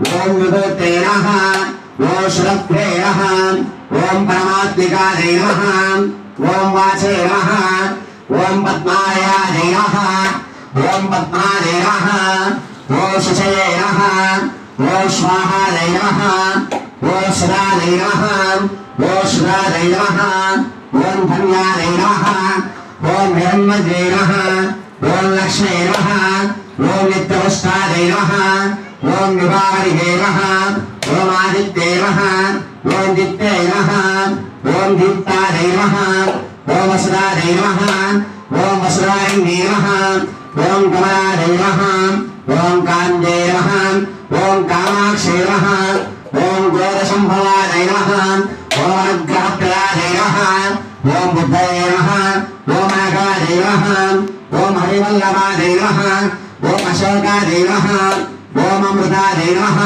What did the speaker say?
ఓం విభూతే నమ ఓం శ్రద్ధే నమ ఓం పరమాత్మికాదై నమ ఓం వాచే నమ ఓం పద్మాయాదై నమ ఓం పద్మాదై నమ ఓం శుచయే నమ ఓం స్వాహాదై నమ ఓం నమ ఓం నమ ఓం నమ ఓం నమ ఓం లక్ష్మీ నమ ఓం నిత్యపుష్టాదై నమ ఓం వివాహరిహే నమ ఓం ఆదిత్యే నమ ఓం దిత్యే నమ ఓం దీప్తాదై నమ ఓం వసుదాదై నమ ఓం వసుదారిణ్యే నమ ఓం కమలాదై నమ ఓం కాందే నమ ఓం కామాక్షే నమ ఓం గోదశంభవాదై నమ ఓం అనుగ్రహప్రదాదై నమ ఓం బుద్ధయే నమ ఓం నాగాదై నమ ఓం హరివల్లభాదై నమ ఓం అశోకాదై నమ ఓం అమృతాదై నమ